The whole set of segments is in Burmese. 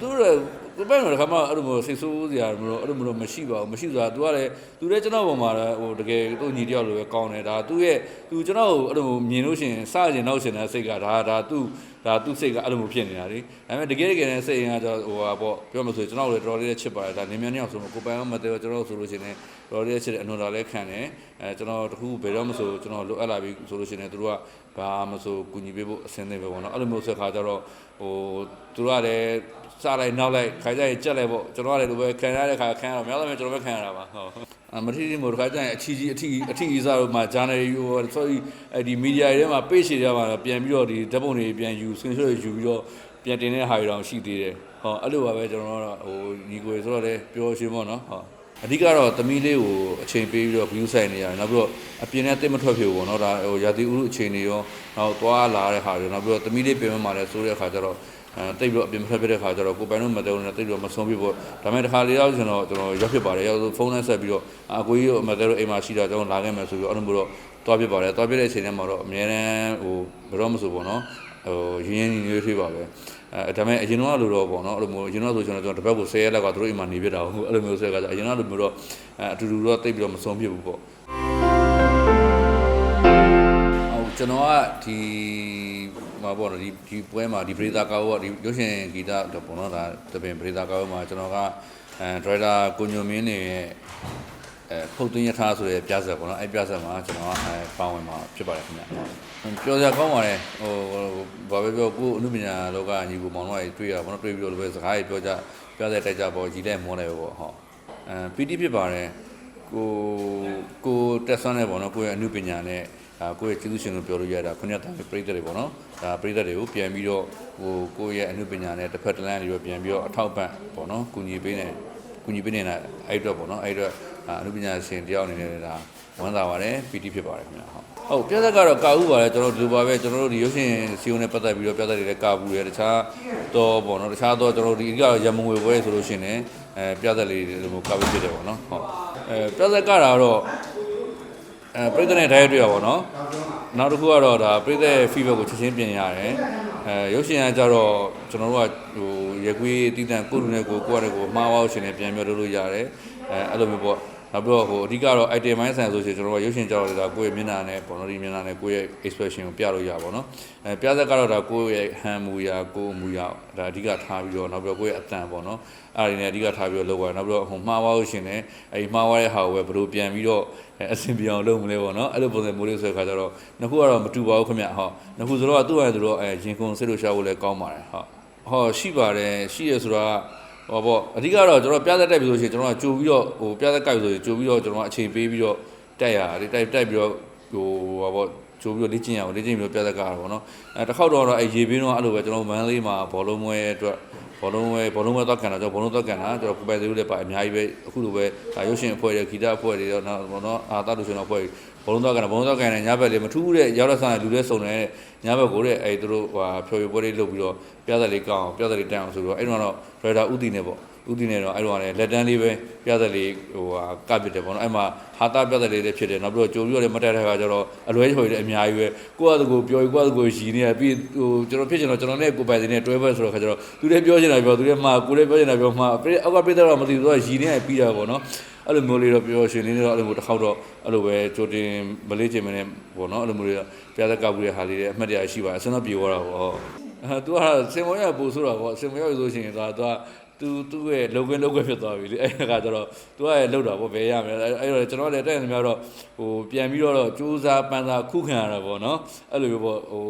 သူတို့ကိုပဲတော့ခါမှအဲ့လိုမျိုးစိတ်ဆိုးစရာမျိုးအဲ့လိုမျိုးမရှိပါဘူးမရှိဆိုတာ तू ကလည်း तू လည်းကျွန်တော်ပုံမှာလည်းဟိုတကယ်သူ့ညီတယောက်လိုပဲကောင်းတယ်ဒါသူ့ရဲ့ तू ကျွန်တော်ကိုအဲ့လိုမြင်လို့ရှိရင်စကြင်နောက်ရှင်တဲ့စိတ်ကဒါဒါသူ့ ဒါသူ့စိတ်ကအဲ့လိုမျိုးဖြစ်နေတာလေဒါပေမဲ့တကယ်တကယ်နဲ့စိတ်ရင်ကတော့ဟိုဟာပေါ့ပြောမှဆိုကျွန်တော်လည်းတော်တော်လေးချစ်ပါတယ်ဒါနေမြန်နေအောင်ဆိုတော့ကိုပိုင်မတဲကျွန်တော်ဆိုလို့ရှိရင်တော်တော်လေးချစ်တဲ့အနုတော်လည်းခံတယ်အဲကျွန်တော်တခုဘယ်တော့မှဆိုကျွန်တော်လိုအပ်လာပြီဆိုလို့ရှိရင်သူတို့ကဘာမှဆိုကူညီပေးဖို့အဆင်သင့်ပဲပေါ့နော်အဲ့လိုမျိုးဆက်ခါကြတော့ဟိုသူတို့ကလည်းစားလိုက်နောက်လိုက်ခါကြရင်ကြက်လိုက်ပေါ့ကျွန်တော်ကလည်းလိုပဲခံရတဲ့ခါခံရတော့များသောအားဖြင့်ကျွန်တော်ပဲခံရတာပါဟုတ်အ မထီးတီမို့တခါကျရင်အထီးကြီးအထီးအထီးကြီးစားတော့မှ journal ဟို sorry အဲ့ဒီ media တွေထဲမှာ page တွေထဲမှာပြန်ပြီးတော့ဒီဓာတ်ပုံတွေပြန်ယူ screenshot တွေယူပြီးတော့ပြန်တင်တဲ့ဟာတွေတောင်ရှိသေးတယ်ဟောအဲ့လိုပါပဲကျွန်တော်တို့ကဟိုညီကိုဆိုတော့လေပျော်ရွှင်ပေါ့နော်ဟောအဓိကတော့သမီးလေးကိုအချိန်ပေးပြီးတော့ view ဆိုင်နေရတယ်နောက်ပြီးတော့အပြင်နဲ့တိတ်မထွက်ဖြစ်ဘူးပေါ့နော်ဒါဟိုရာသီဥတုအချိန်တွေရောနောက်သွားလာတဲ့ဟာတွေနောက်ပြီးတော့သမီးလေးပြင်မမှာလဲဆိုတဲ့အခါကျတော့ အဲတိတ်ပြီးတော့အပြင်မထွက်ဖြစ်တဲ့ခါကျတော့ကိုပိုင်တို့မတဲလို့နဲ့တိတ်ပြီးတော့မဆုံးပြဖို့ဒါပေမဲ့တစ်ခါလေတော့ကျွန်တော်ကျွန်တော်ရောက်ဖြစ်ပါတယ်ရောက်ဖုန်းနဲ့ဆက်ပြီးတော့အကိုကြီးတို့မတဲတို့အိမ်မှာရှိတာကျွန်တော်လာခဲ့မယ်ဆိုပြီးတော့အဲ့လိုမျိုးတော့တွားပြပါတယ်တွားပြတဲ့အချိန်ထဲမှာတော့အများတန်းဟိုဘယ်တော့မဆိုပေါ့နော်ဟိုရင်းရင်းနှီးနှီးဖြစ်ပါပဲအဲဒါပေမဲ့အရင်တော့လိုတော့ပေါ့နော်အဲ့လိုမျိုးအရင်တော့ဆိုကျွန်တော်ကျွန်တော်တစ်ပတ်ကို10ရက်လောက်ကသူတို့အိမ်မှာနေပြတာဟုတ်အဲ့လိုမျိုးဆက်ကကြအရင်တော့လိုမျိုးတော့အဲအတူတူတော့တိတ်ပြီးတော့မဆုံးပြဘူးပေါ့ ကျွန်တော်ကဒီမှာပေါ့နော်ဒီဒီပွဲမှာဒီပရိသတ်ကောကဒီရုပ်ရှင်ဂီတတော့ပေါ့နော်ဒါတပင်ပရိသတ်ကောမှာကျွန်တော်ကအဲဒရိုက်တာကိုညိုမင်းနေရဲ့အဲဖုတ်သွင်းရထားဆိုတဲ့ပြဆက်ပေါ့နော်အဲပြဆက်မှာကျွန်တော်ကအဲပါဝင်မှာဖြစ်ပါတယ်ခင်ဗျာပြောစရာကောင်းပါတယ်ဟိုဘာပဲပြောကိုအနုပညာလောကညီကိုမောင်တို့ကတွေ့ရပါတော့တွေ့ပြီးတော့လည်းစကားကြီးပြောကြပြဆက်တိုက်ကြပေါ့ကြီးတဲ့မောတယ်ပေါ့ဟောအဲပီတိဖြစ်ပါတယ်ကိုကိုတက်ဆွမ်းနေပေါ့နော်ကိုရဲ့အနုပညာနဲ့ ဒါကိုယ့်ရဲ့ကျေးဇူးရှင်လို့ပြောလို့ရတာခုနှစ်တန်းပြိတ္တတွေပေါ့နော်ဒါပြိတ္တတွေကိုပြန်ပြီးတော့ဟိုကိုယ့်ရဲ့အနုပညာနဲ့တစ်ဖက်တစ်လမ်းတွေတော့ပြန်ပြီးတော့အထောက်ပံ့ပေါ့နော်ကူညီပေးနေကူညီပေးနေတာအဲ့အတွက်ပေါ့နော်အဲ့အတွက်အနုပညာရှင်တယောက်အနေနဲ့ဒါဝမ်းသာပါတယ်ပီတိဖြစ်ပါတယ်ခင်ဗျာဟုတ်ဟုတ်ပြဿနာကတော့ကာဥပါတယ်ကျွန်တော်တို့ဒီလိုပါပဲကျွန်တော်တို့ဒီရုပ်ရှင်စီယုံနဲ့ပတ်သက်ပြီးတော့ပြဿနာတွေလည်းကာဘူးတယ်တခြားတော့ပေါ့နော်တခြားတော့ကျွန်တော်တို့ဒီကတော့ရမငွေပွဲဆိုလို့ရှိရင်အဲပြဿနာလေးတွေလိုကာဘူးဖြစ်တယ်ပေါ့နော်ဟုတ်အဲပြဿနာကတော့ အဲပြိတ္တနဲ့တိုင်းတွေ့ရပါတော့နောက်တစ်ခုကတော့ဒါပြိတ္တ feedback ကိုချက်ချင်းပြင်ရတယ်အဲရုပ်ရှင်ကကြတော့ကျွန်တော်တို့ကဟိုရကွေးတည်တံကိုလူနဲ့ကိုကိုရတယ်ကိုမှားဝါရှင်နဲ့ပြန်ပြောလို့လို့ရတယ်အဲအဲ့လိုမျိုးပေါ့ နောက်ပြီးတော့ဟိုအဓိကတော့ item ပိုင်းဆိုင်ဆိုရှင်ကျွန်တော်တို့ရုပ်ရှင်ကြောက်ရတာကိုယ့်ရဲ့မျက်နှာနဲ့ပေါ့နော်ဒီမျက်နှာနဲ့ကိုယ့်ရဲ့ expression ကိုပြလို့ရပါတော့အဲပြသက်ကတော့ဒါကိုယ့်ရဲ့ဟန်မူရာကိုယ်မူရာဒါအဓိကထားပြီးတော့နောက်ပြီးတော့ကိုယ့်ရဲ့အတန်ပေါ့နော်အဲ့ဒီနဲ့အဓိကထားပြီးတော့လုပ်ရတယ်နောက်ပြီးတော့ဟိုမှားဝါလို့ရှင်နဲ့အဲဒီမှားဝါတဲ့ဟာကိုပဲဘယ်လိုပြန်ပြီးတော့အဆင်ပြေအောင်လုပ်မလဲပေါ့နော်အဲ့လိုပုံစံမျိုးလေးဆိုတဲ့ခါကျတော့နှစ်ခုကတော့မတူပါဘူးခင်ဗျဟောနှစ်ခုဆိုတော့သူ့ဟာသူတော့အဲရင်ကုန်စိတ်လို့ရှာဖို့လည်းကောင်းပါတယ်ဟောဟောရှိပါတယ်ရှိရဆိုတာ ဟောပေါ့အဓိကတော့ကျွန်တော်ပြသက်တက်ပြီဆိုရှင်ကျွန်တော်ကကြိုပြီးတော့ဟိုပြသက်ကြိုက်ဆိုရင်ကြိုပြီးတော့ကျွန်တော်ကအချိန်ပေးပြီးတော့တက်ရတယ်တက်တက်ပြီးတော့ဟိုဟောပေါ့ကြိုပြီးတော့လေ့ကျင့်ရအောင်လေ့ကျင့်ပြီးတော့ပြသက်ကြရပါတော့အဲတစ်ခေါက်တော့အဲရေပင်းတော့အဲ့လိုပဲကျွန်တော်မန်းလေးမှာဘောလုံးမွဲအတွက် ဘောလုံးဝဲဘောလုံးဝဲတော့ကန်တာကျွန်တော်ဘောလုံးတော့ကန်တာကျွန်တော်ကိုပိုင်သေးလို့လည်းပါအများကြီးပဲအခုလိုပဲဒါရုပ်ရှင်အဖွဲ့တွေဂီတအဖွဲ့တွေတော့နော်ဘောနော်အာတာလူရှင်အဖွဲ့တွေဘောလုံးတော့ကန်တာဘောလုံးတော့ကန်တယ်ညဘက်လေးမထူးတဲ့ရောက်တဲ့ဆိုင်လူတွေစုံတယ်ညဘက်ကိုတဲ့အဲသူတို့ဟိုဖျော်ဖြေပွဲလေးလုပ်ပြီးတော့ပြသက်လေးကောင်းအောင်ပြသက်လေးတန်းအောင်ဆိုတော့အဲ့တော့တော့ဒရိုက်တာဥတီနဲ့ပေါ့ ဥတီနဲ့တော့အဲ့တော့လည်းလက်တန်းလေးပဲပြသက်လေးဟိုဟာကပ်ပစ်တယ်ပေါ့နော်အဲ့မှာဟာတာပြသက်လေးလည်းဖြစ်တယ်နောက်ပြီးတော့ကြိုပြီးတော့လည်းမတက်တဲ့ခါကျတော့အလွဲချော်ရည်လည်းအများကြီးပဲကိုယ့်အကူပြောကိုယ့်အကူရည်နေပြီးဟိုကျွန်တော်ဖြစ်ချင်တော့ကျွန်တော်နဲ့ကိုပိုင်စင်းနဲ့တွဲပွဲဆိုတော့ခါကျတော့သူလည်းပြောချင်တာပြောသူလည်းမှာကိုလည်းပြောချင်တာပြောမှာအောက်ကပြသက်တော့မသိဘူးသူကရည်နေပြီးတာပေါ့နော်အဲ့လိုမျိုးလေးတော့ပြောရှင်လေးတော့အဲ့လိုမျိုးတစ်ခေါက်တော့အဲ့လိုပဲကြိုတင်မလေးချင်မနဲ့ပေါ့နော်အဲ့လိုမျိုးလေးတော့ပြသက်ကောက်ပြီးတဲ့ဟာလေးတွေအမှတ်တရရှိပါအစတော့ပြေသွားတာပေါ့အဲသူကစင်မောရပူဆိုတော့ပေါ့စင်မောရဆိုရှင်ဒါသူက သူသူ့ရဲ့လုံခွင့်လုံခွင့်ဖြစ်သွားပြီလေအဲ့ဒါကကျတော့သူကရဲ့လောက်တာပေါ့ဘယ်ရမလဲအဲ့တော့ကျွန်တော်လည်းတဲ့နေများတော့ဟိုပြန်ပြီးတော့စူးစမ်းပန်းစားခုခံရတာပေါ့နော်အဲ့လိုမျိုးပေါ့ဟို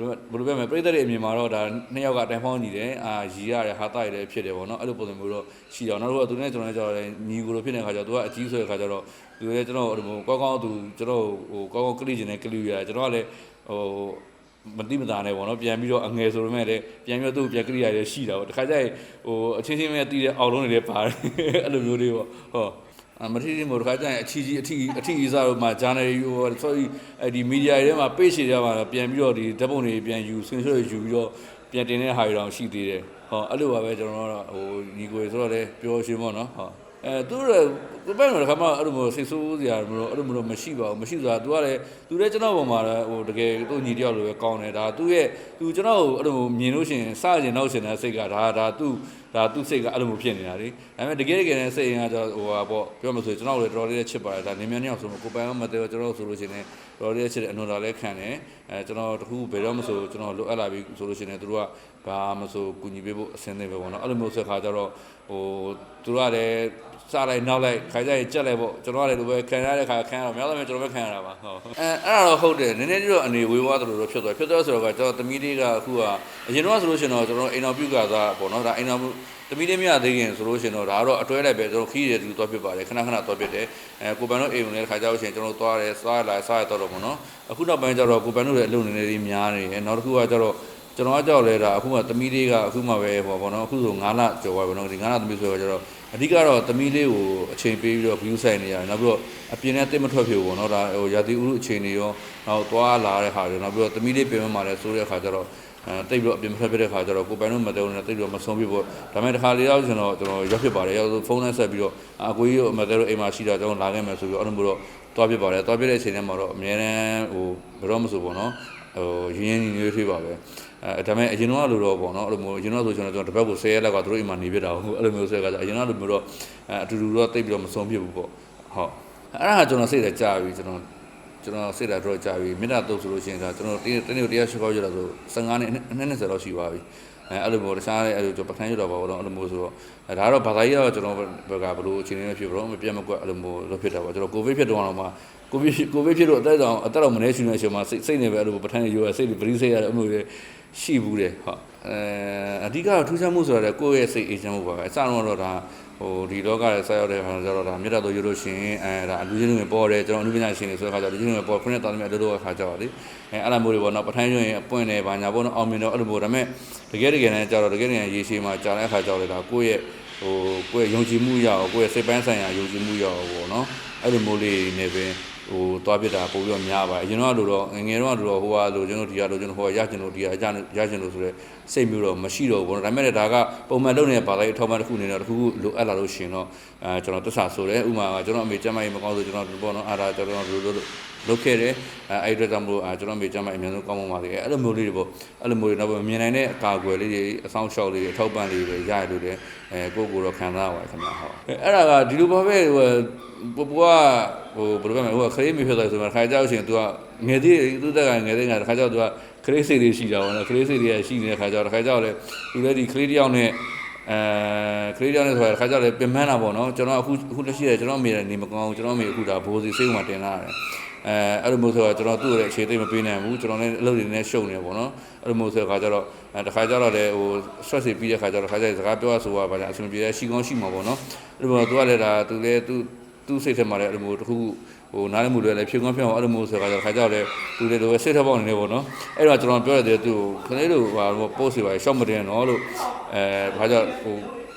ဘယ်လိုပြောမလဲပြိတ္တရဲ့အမြင်မှာတော့ဒါနှစ်ယောက်ကတိုင်ဖောင်းညီတယ်အာရီရတယ်ဟာတာရတယ်ဖြစ်တယ်ပေါ့နော်အဲ့လိုပုံစံမျိုးတော့ရှိတော့နောက်တော့သူနဲ့ကျွန်တော်လည်းကျတော့ညီကိုလိုဖြစ်နေတဲ့ခါကျတော့သူကအကြီးဆိုတဲ့ခါကျတော့သူလည်းကျွန်တော်ဟိုကောင်းကောင်းသူကျွန်တော်ဟိုကောင်းကောင်းကလိကျင်တဲ့ကလိရကျွန်တော်ကလည်းဟို မတိမတာနဲ့ပေါ့နော်ပြန်ပြီးတော့အငယ်ဆိုပေမဲ့လည်းပြန်ပြီးတော့သူ့ပြန်ကရိယာတွေရှိတာပေါ့တခါကျရင်ဟိုအချင်းချင်းပဲတည်တဲ့အောက်လုံးတွေလည်းပါတယ်အဲ့လိုမျိုးလေးပေါ့ဟောအမထီးတီမို့တခါကျရင်အချီကြီးအထီအထီကြီးစားတော့မှ journal ဟို sorry အဲ့ဒီ media တွေထဲမှာ page တွေထဲမှာပြန်ပြီးတော့ဒီဓာတ်ပုံတွေပြန်ယူ screenshot တွေယူပြီးတော့ပြန်တင်တဲ့ဟာတွေတောင်ရှိသေးတယ်ဟောအဲ့လိုပါပဲကျွန်တော်တို့ဟိုညီကိုဆိုတော့လေပျော်ရွှင်ပေါ့နော်ဟော အဲသူတို့ကိုပိုင်တော့ခါမှအဲ့လိုမျိုးစိတ်ဆိုးစရာမလို့အဲ့လိုမျိုးမရှိပါဘူးမရှိဆိုတာ तू ကလည်း तू လည်းကျွန်တော်ပုံမှာလည်းဟိုတကယ်သူ့ညီတယောက်လိုပဲကောင်းတယ်ဒါသူ့ရဲ့ तू ကျွန်တော်ကိုအဲ့လိုမျိုးမြင်လို့ရှိရင်စကြင်နောက်ရှင်တဲ့စိတ်ကဒါဒါသူ့ဒါသူ့စိတ်ကအဲ့လိုမျိုးဖြစ်နေတာလေဒါပေမဲ့တကယ်တကယ်နဲ့စိတ်ရင်ကတော့ဟိုဟာပေါ့ပြောမှဆိုကျွန်တော်လည်းတော်တော်လေးချစ်ပါတယ်ဒါနေမြန်နေအောင်ဆိုကိုပိုင်မတဲ့ကျွန်တော်ဆိုလို့ရှိရင်တော်တော်လေးချစ်တယ်အနုတော်လည်းခံတယ်အဲကျွန်တော်တခုဘယ်တော့မှဆိုကျွန်တော်လိုအပ်လာပြီဆိုလို့ရှိရင်သူတို့ကဘာမှဆိုကူညီပေးဖို့အဆင်သင့်ပဲပေါ့နော်အဲ့လိုမျိုးဆက်ခါကျတော့ဟိုသူတို့ကလည်း စားလိုက်နောက်လိုက်ခါကြရင်ကြက်လိုက်ပေါ့ကျွန်တော်ကလည်းလိုပဲခံရတဲ့ခါခံရတော့များတော့များကျွန်တော်ပဲခံရတာပါဟုတ်အဲအဲ့ဒါတော့ဟုတ်တယ်နည်းနည်းလေးတော့အနေဝေးွားသလိုတော့ဖြစ်သွားဖြစ်သွားဆိုတော့ကကျွန်တော်သမီးလေးကအခုကအရင်တော့ဆိုလို့ရှိရင်တော့ကျွန်တော်အိမ်တော်ပြုကစားပေါ့နော်ဒါအိမ်တော်သမီးလေးမရသေးခင်ဆိုလို့ရှိရင်တော့ဒါကတော့အတွဲလိုက်ပဲကျွန်တော်ခီးရတူသွားဖြစ်ပါတယ်ခဏခဏသွားဖြစ်တယ်အဲကိုပန်တို့အိမ်ဝင်တဲ့ခါကျတော့ရှင်ကျွန်တော်သွားတယ်စားလာစားရတော့ပေါ့နော်အခုနောက်ပိုင်းကျတော့ကိုပန်တို့လည်းအလုပ်နေနေလေးများနေတယ်နောက်တစ်ခုကကျတော့ကျွန်တော်ကကြောက်လဲတာအခုမှသမီးလေးကအခုမှပဲဟောပေါ့နော်အခုဆို9လကျော်ပါဘောနော်ဒီ9လသမီးဆိုတော့ကျတော့ အဓိကတော့သမီးလေးကိုအချိန်ပေးပြီးတော့ view ဆိုင်နေရတယ်နောက်ပြီးတော့အပြင်နဲ့တိတ်မထွက်ဖြစ်ဘူးပေါ့နော်ဒါဟိုရာသီဥတုအချိန်တွေရောနောက်သွားလာတဲ့ခါတွေနောက်ပြီးတော့သမီးလေးပြင်မှလည်းဆိုတဲ့ခါကျတော့အဲတိတ်ပြီးတော့အပြင်မထွက်ဖြစ်တဲ့ခါကျတော့ကိုပိုင်တို့မတုံးနဲ့တိတ်ပြီးတော့မဆုံးပြဖို့ဒါပေမဲ့တစ်ခါလေးတော့ကျွန်တော်ကျွန်တော်ရောက်ဖြစ်ပါတယ်ရောက်ဖုန်းနဲ့ဆက်ပြီးတော့အကိုကြီးတို့မတဲတို့အိမ်မှာရှိတာကျွန်တော်လာခဲ့မယ်ဆိုပြီးတော့အဲ့လိုမျိုးတော့တွားဖြစ်ပါတယ်တွားပြတဲ့အချိန်ထဲမှာတော့အများနဲ့ဟိုဘယ်တော့မှဆိုပေါ့နော်ဟိုရင်းရင်းနှီးနှီးထွေးပါပဲ အဲဒါပေမဲ့အရင်တော့လိုတော့ပေါ့နော်အဲ့လိုမျိုးအရင်တော့ဆိုကျွန်တော်ကျွန်တော်တစ်ပတ်ကို10ရက်လောက်ကသူတို့အိမ်မှာနေပြတာဟုတ်အဲ့လိုမျိုးဆိုတဲ့အခါကျအရင်တော့လိုမျိုးတော့အဲအတူတူတော့တိတ်ပြီးတော့မဆုံးပြဘူးပေါ့ဟုတ်အဲ့ဒါကကျွန်တော်စိတ်ထဲကြာပြီကျွန်တော်ကျွန်တော်စိတ်ဓာတ်တော့ကြာပြီမေတ္တာတုပ်ဆိုလို့ရှိရင်ဒါကျွန်တော်တနေ့တနေ့တရားရှိခေါ်ရတာဆို15နှစ်နှစ်20လောက်ရှိပါပြီအဲအဲ့လိုမျိုးတခြားတဲ့အဲ့လိုကျွန်တော်ပထမရတော့ပါတော့အဲ့လိုမျိုးဆိုတော့အဲဒါကတော့ဘာသာရေးတော့ကျွန်တော်ဘက်ကဘလို့အခြေအနေနဲ့ဖြစ်ဘလို့မပြတ်မကွက်အဲ့လိုမျိုးလုပ်ဖြစ်တာပါကျွန်တော်ကိုဗစ်ဖြစ်တော့တော့မှကိုဗစ်ကိုဗစ်ဖြစ်တော့အသက်တောင်အသက်တော်မနေရှင်နေရှင်မှာစိတ်စိတ်နေပဲအဲ့လိုပထမရိုးရစိတ်တွေပရိစိတ်ရတယ်အဲ့လိုမျိုး ရှိဘူးတယ်ဟုတ်အဲအဓိကတော့ထူးခြားမှုဆိုတာလေကိုယ့်ရဲ့စိတ်အေးချမ်းမှုပါပဲအစတော့တော့ဒါဟိုဒီလောကရဲ့ဆက်ရောက်တဲ့ခါကျတော့ဒါမြတ်တော်ရိုးလို့ရှိရင်အဲဒါလူချင်းတွေပေါ်တယ်ကျွန်တော်အနုပညာရှင်တွေဆိုတဲ့ခါကျတော့လူချင်းတွေပေါ်ခုနှစ်တော်သမီးအလုပ်လုပ်တဲ့ခါကျတော့လေအဲအဲ့လိုမျိုးတွေပေါ့နော်ပထမရိုးရင်အပွင့်တယ်ဗာညာပေါ့နော်အောင်မြင်တော့အဲ့လိုမျိုးဒါပေမဲ့တကယ်တကယ်နဲ့ကျတော့တကယ်တကယ်ရေရှည်မှာကြာတဲ့ခါကျတော့လေဒါကိုယ့်ရဲ့ဟိုကိုယ့်ရဲ့ယုံကြည်မှုရအောင်ကိုယ့်ရဲ့စိတ်ပိုင်းဆိုင်ရာယုံကြည်မှုရအောင်ပေါ့နော်အဲ့လိုမျိုးလေးနေပဲ ဟိုသွားပြတာပို့ပြီးတော့များပါတယ်အရင်တော့လိုတော့ငငယ်တော့လိုတော့ဟိုကလိုကျွန်တော်ဒီကလိုကျွန်တော်ဟိုကရကျင်လို့ဒီကရကျင်ရကျင်လို့ဆိုရဲစိတ်မျိုးတော့မရှိတော့ဘူးဒါပေမဲ့ဒါကပုံမှန်လုပ်နေတဲ့ဘာသာရေးအထောက်အပံ့တစ်ခုအနေနဲ့တစ်ခုခုလိုအပ်လာလို့ရှင်တော့အဲကျွန်တော်တစ္ဆာဆိုတယ်ဥမာကျွန်တော်အမေကျမ်းမာရေးမကောင်းဆိုကျွန်တော်ဘောနော်အားဒါကျွန်တော်လိုလို လုပ်ခဲ့တယ်အဲအဲ့အတွက်ကြောင့်မလို့ကျွန်တော်အမေကျမ်းမာရေးအများဆုံးကောင်းမွန်ပါသေးတယ်အဲ့လိုမျိုးလေးတွေပေါ့အဲ့လိုမျိုးတွေတော့မြင်နိုင်တဲ့အကာအကွယ်လေးတွေအဆောင်ရှောက်လေးတွေအထောက်အပံ့လေးတွေရရလို့တယ်အဲကိုကိုတော့ခံစားရပါတယ်ခင်ဗျာဟုတ်အဲ့ဒါကဒီလိုပါပဲဟိုပပကဟိုဘယ်လိုပြောမလဲဟိုခရီးမဖြစ်သွားဆိုမှခါကြောက်ရှင် तू ကငယ်သေးသူတက်ကငယ်သေးငါခါကြောက် तू ကခရီးစိတ်လေးရှိတာပေါ့နော်ခရီးစိတ်လေးရှိနေတဲ့ခါကြောက်ခါကြောက်လဲသူလည်းဒီခရီးတယောက်နဲ့အဲခရီးတယောက်နဲ့ဆိုတာခါကြောက်လဲပြင်ပန်းတာပေါ့နော်ကျွန်တော်အခုအခုလက်ရှိရကျွန်တော်မိရနေမကောင်းကျွန်တော်မိအခုဒါဘိုးစီစိတ်ကမှတင်လာတယ် အဲအဲ့လိုမျိုးဆိုတော့ကျွန်တော်သူ့ရဲ့အခြေသိမပေးနိုင်ဘူးကျွန်တော်လည်းအလုပ်တွေနဲ့ရှုံနေပေါ့နော်အဲ့လိုမျိုးဆိုတော့ခါကြတော့အဲတခါကြတော့လေဟို stress တွေပြီးတဲ့ခါကျတော့ခါကြစကားပြောရဆိုရပါကြအဆင်ပြေတဲ့ရှိကောင်းရှိမှာပေါ့နော်အဲ့လိုမျိုးသူကလည်းဒါသူလည်းသူသူ့စိတ်ထဲမှာလည်းအဲ့လိုမျိုးတစ်ခုဟိုနားလည်မှုတွေလည်းဖြေကောင်းဖြောင်းအဲ့လိုမျိုးဆိုတော့ခါကြတော့လေသူလည်းလိုစိတ်ထပေါက်နေနေပေါ့နော်အဲ့တော့ကျွန်တော်ပြောရတဲ့သူခလေးတို့ဟာ post တွေပါရှော့မတင်နော်လို့အဲဘာကြောင့်ဟို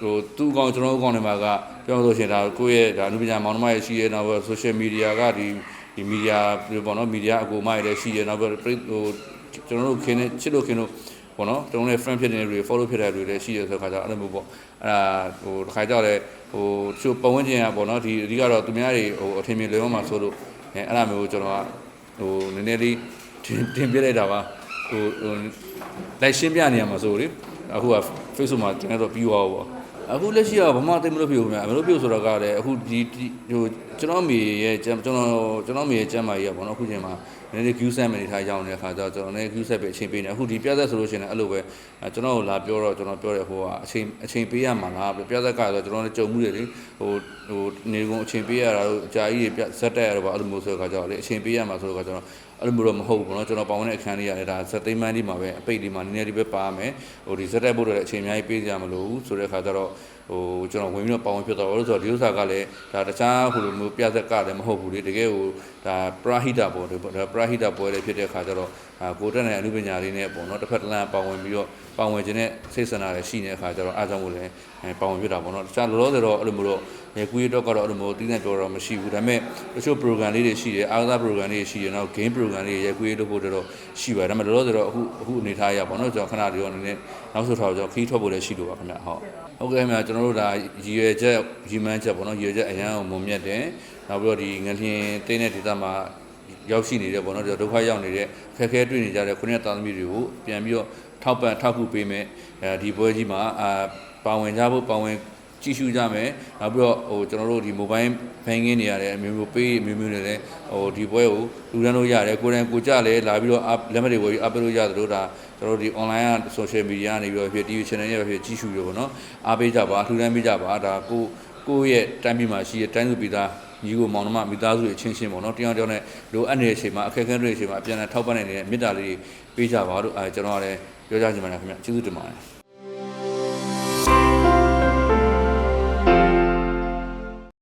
ဟိုသူ့ကောင်ကျွန်တော်အကောင်တွေမှာကပြောလို့ရှိရင်ဒါကိုယ့်ရဲ့ဒါအနုပညာမောင်နှမရဲ့ရှိရဲ့နောက် social media ကဒီ ဒီမီဒီယာပေါ့နော်မီဒီယာအကူမရတဲ့ရှိရဲ့နောက်ဟိုကျွန်တော်တို့ခင်းနေချစ်လို့ခင်းလို့ပေါ့နော်ကျွန်တော်လည်း friend ဖြစ်နေတဲ့လူတွေ follow ဖြစ်တဲ့လူတွေလည်းရှိရဆိုခါကျအဲ့လိုမျိုးပေါ့အဲ့ဒါဟိုတစ်ခါကြောက်လဲဟိုချို့ပတ်ဝန်းကျင်ကပေါ့နော်ဒီအဓိကတော့သူများတွေဟိုအထင်မြင်လွယ်အောင်မှာဆိုလို့အဲအဲ့ဒါမျိုးကျွန်တော်ကဟိုနည်းနည်းလေးတင်တင်ပြလိုက်တာပါဟိုဟိုလိုက်ရှင်းပြနေရမှာဆိုလေအခုက Facebook မှာတင်တော့ပြီးသွားပေါ့အခုလက်ရှိကဘာမှသိမလို့ဖြစ်ဘူးများမလို့ဖြစ်ဆိုတော့ကလည်းအခုဒီဟိုကျွန်တော်မိရဲ့ကျွန်တော်ကျွန်တော်မိရဲ့ကျမ်းမာရေးကပေါ့နော်အခုချိန်မှာနည်းနည်း queue set မယ်နေထားရောက်နေတဲ့ခါကျတော့ကျွန်တော်လည်း queue set ပဲအချိန်ပေးနေအခုဒီပြသက်ဆိုလို့ရှိရင်လည်းအဲ့လိုပဲကျွန်တော်လာပြောတော့ကျွန်တော်ပြောတဲ့ဟိုကအချိန်အချိန်ပေးရမှာလားပြသက်ကတော့ကျွန်တော်လည်းကြုံမှုတွေလေဟိုဟိုနေကုန်အချိန်ပေးရတာတို့အကြာကြီးတွေဇက်တက်ရတော့ပါအဲ့လိုမျိုးဆိုတဲ့ခါကျတော့လေအချိန်ပေးရမှာဆိုတော့ကျွန်တော်အဲ့လိုမျိုးတော့မဟုတ်ဘူးပေါ့နော်ကျွန်တော်ပေါင်းတဲ့အခန်းလေးရတယ်ဒါဇက်သိမ်းမှန်းဒီမှာပဲအပိတ်ဒီမှာနည်းနည်းလေးပဲပါမယ်ဟိုဒီဇက်တက်ဖို့တော့အချိန်အများကြီးပေးကြမလို့ဆိုတဲ့ခါကျတော့ ဟိုကျွန်တော်ဝင်ပြီးတော့ပေါင်းဖြစ်တော့လို့ဆိုတော့ဒီဥစ္စာကလည်းဒါတခြားဟိုလိုမျိုးပြသက်ကလည်းမဟုတ်ဘူးလေတကယ်ဟိုဒါပရာဟိတပေါ်တယ်ဒါပရာဟိတပွဲလည်းဖြစ်တဲ့ခါကျတော့အာကိုတက်တဲ့အမှုပညာလေးနဲ့ပေါ့နော်တစ်ဖက်တစ်လမ်းပါဝင်ပြီးတော့ပါဝင်ခြင်းနဲ့စိတ်ဆန္ဒလည်းရှိနေတဲ့အခါကျတော့အားကြောင့်မို့လဲအဲပါဝင်ပြတာပေါ့နော်တခြားလောလောဆယ်တော့အဲ့လိုမျိုးတော့ရေကူရီတော့ကတော့အဲ့လိုမျိုးတီးတဲ့ပြောတော့မရှိဘူးဒါပေမဲ့တချို့ program လေးတွေရှိတယ်အားကစား program လေးတွေရှိတယ်နောက် game program လေးရေကူရီလို့ဖို့တော့ရှိပါတယ်ဒါပေမဲ့လောလောဆယ်တော့အခုအခုအနေထားရပါတော့ကျွန်တော်ခဏလေးတော့အနေနဲ့နောက်ဆိုတော့ကျွန်တော်ခီးထွက်ဖို့လည်းရှိလို့ပါခင်ဗျဟုတ်ဟုတ်ကဲ့ခင်ဗျကျွန်တော်တို့ဒါရည်ရွယ်ချက်ရည်မှန်းချက်ပေါ့နော်ရည်ရွယ်ချက်အရန်အောင်မုံမြတ်တယ်နောက်ပြီးတော့ဒီငလျင်တင်းတဲ့ဒေသမှာ ရောက်ရှိနေတဲ့ပေါ့နော်ဒီဒုက္ခရောက်နေတဲ့အခက်အခဲတွေ့နေကြတဲ့ခုနှစ်သားသမီးတွေကိုပြန်ပြီးတော့ထောက်ပံ့ထောက်ကူပေးမယ်အဲဒီပွဲကြီးမှာအာပါဝင်ကြဖို့ပါဝင်ကြည့်ရှုကြမယ်နောက်ပြီးတော့ဟိုကျွန်တော်တို့ဒီ mobile banking တွေရတယ်အမျိုးမျိုးပေးအမျိုးမျိုးတွေလည်းဟိုဒီပွဲကိုလူတန်းလို့ရတယ်ကိုယ်တိုင်ကိုကြလည်းလာပြီးတော့ up လက်မှတ်တွေဝယ်ပြီး up လုပ်ရတယ်လို့ဒါကျွန်တော်တို့ဒီ online က social media ကနေပြီးတော့ဖြစ် TV channel တွေဖြစ်ကြည့်ရှုရပေါ့နော်အားပေးကြပါလှူဒန်းပေးကြပါဒါကိုကိုယ့်ရဲ့တိုင်းပြည်မှာရှိတဲ့တိုင်းသူပြည်သား ညီကိုမောင်နှမမိသားစုတွေချင်းချင်းပေါ့နော်တယောက်တယောက်နဲ့လိုအပ်နေတဲ့အချိန်မှာအခက်အခဲတွေအချိန်မှာအပြန်အလှန်ထောက်ပံ့နေတဲ့မေတ္တာလေးတွေပေးကြပါလို့အဲကျွန်တော်ကလည်းပြောကြချင်ပါတယ်ခင်ဗျကျေးဇူးတင်ပါတယ်